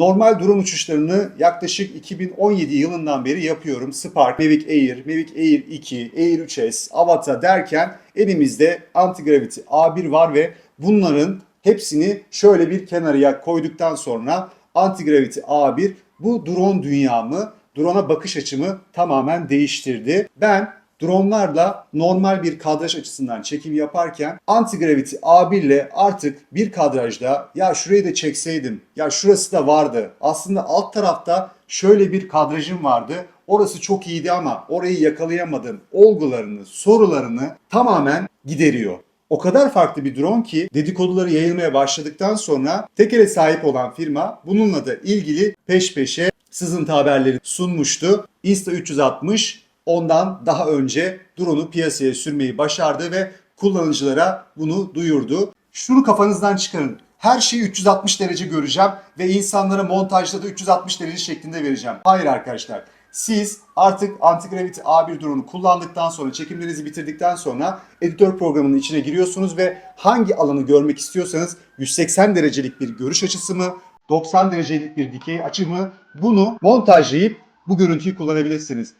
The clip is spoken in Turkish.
Normal drone uçuşlarını yaklaşık 2017 yılından beri yapıyorum. Spark, Mavic Air, Mavic Air 2, Air 3S, Avata derken elimizde Antigravity A1 var ve bunların hepsini şöyle bir kenarıya koyduktan sonra Antigravity A1 bu drone dünyamı, drone'a bakış açımı tamamen değiştirdi. Ben Dronlarla normal bir kadraj açısından çekim yaparken Antigravity A1 ile artık bir kadrajda ya şurayı da çekseydim, ya şurası da vardı. Aslında alt tarafta şöyle bir kadrajım vardı. Orası çok iyiydi ama orayı yakalayamadım. Olgularını, sorularını tamamen gideriyor. O kadar farklı bir drone ki dedikoduları yayılmaya başladıktan sonra tekele sahip olan firma bununla da ilgili peş peşe sızıntı haberleri sunmuştu. Insta360 ondan daha önce drone'u piyasaya sürmeyi başardı ve kullanıcılara bunu duyurdu. Şunu kafanızdan çıkarın. Her şeyi 360 derece göreceğim ve insanlara montajda da 360 derece şeklinde vereceğim. Hayır arkadaşlar. Siz artık Antigravity A1 drone'u kullandıktan sonra, çekimlerinizi bitirdikten sonra editör programının içine giriyorsunuz ve hangi alanı görmek istiyorsanız 180 derecelik bir görüş açısı mı, 90 derecelik bir dikey açı mı bunu montajlayıp bu görüntüyü kullanabilirsiniz.